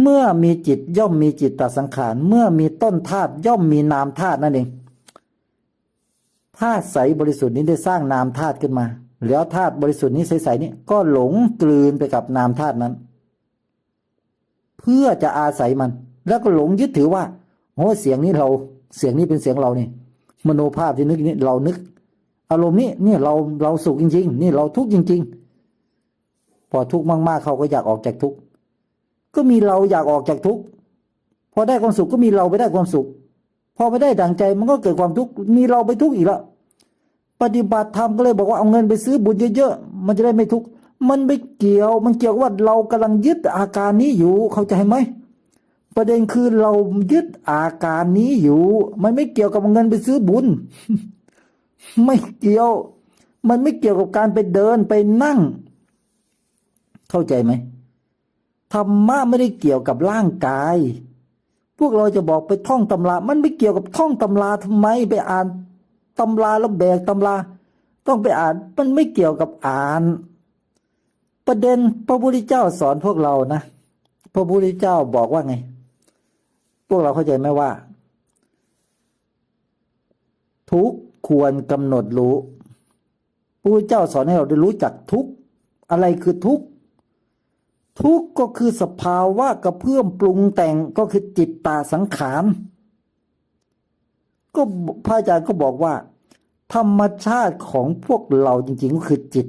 เมื่อมีจิตย่อมมีจิตตสังขาร เมื่อมีต้นธาตุย่อมมีนามธาตุนั่นเองธาตุใสบริสุทธิ์นี้ได้สร้างนามธาตุขึ้นมา แล้วธาตุบริสุทธิ์นี้ใสๆนี้ก็หลงกลืนไปกับนามธาตุนั้น เพื่อจะอาศัยมัน แล้วก็หลงยึดถือว่าโอ้เสียงนี้เราเสียงนี้เป็นเสียงเราเนี่ยมโนภาพที่นึกนี้เรานึก อารมณ์นี้นี่เราเราสุขจริง ๆ นี่เราทุกข์จริง ๆ พอทุกข์มากๆเขาก็อยากออกจากทุกข์ ก็มีเราอยากออกจากทุกข์พอได้ความสุขก็มีเราไปได้ความสุข พอไม่ได้ดังใจมันก็เกิดความทุกข์มีเราไปทุกข์อีกแล้วปฏิบัติธรรมก็เลยบอกว่าเอาเงินไปซื้อบุญเยอะๆมันจะได้ไม่ทุกข์มันไม่เกี่ยว มันเกี่ยวว่าเรากำลังยึดอาการนี้อยู่เข้าใจไหมประเด็นคือเรายึดอาการนี้อยู่ มันไม่เกี่ยวกับเงินไปซื้อบุญ ไม่เกี่ยว มันไม่เกี่ยวกับการไปเดินไปนั่ง เข้าใจไหม ธรรมะไม่ได้เกี่ยวกับร่างกาย พวกเราจะบอกไปท่องตำรา มันไม่เกี่ยวกับท่องตำราทำไมไปอ่านตำราแล้วแบกตำรา ต้องไปอ่านมันไม่เกี่ยวกับอ่าน ประเด็นพระพุทธเจ้าสอนพวกเรานะพระพุทธเจ้าบอกว่าไง พวกเราเข้าใจไหมว่า ทุกข์ควรกำหนดรู้พระพุทธเจ้าสอนให้เราได้รู้จักทุกอะไรคือทุกข ทุกข์ก็คือสภาวะกระเพื่อมปรุงแต่งก็คือจิตตาสังขาร ก็พระอาจารย์ก็บอกว่า ธรรมชาติของพวกเราจริงๆก็คือจิต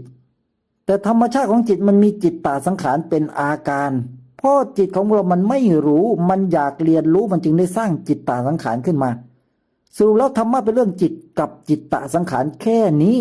แต่ธรรมชาติของจิตมันมีจิตตาสังขารเป็นอาการเพราะจิตของเรามันไม่รู้ มันอยากเรียนรู้มันจึงได้สร้างจิตตาสังขารขึ้นมาสรุปแล้วธรรมะเป็นเรื่องจิตกับจิตตาสังขารแค่นี้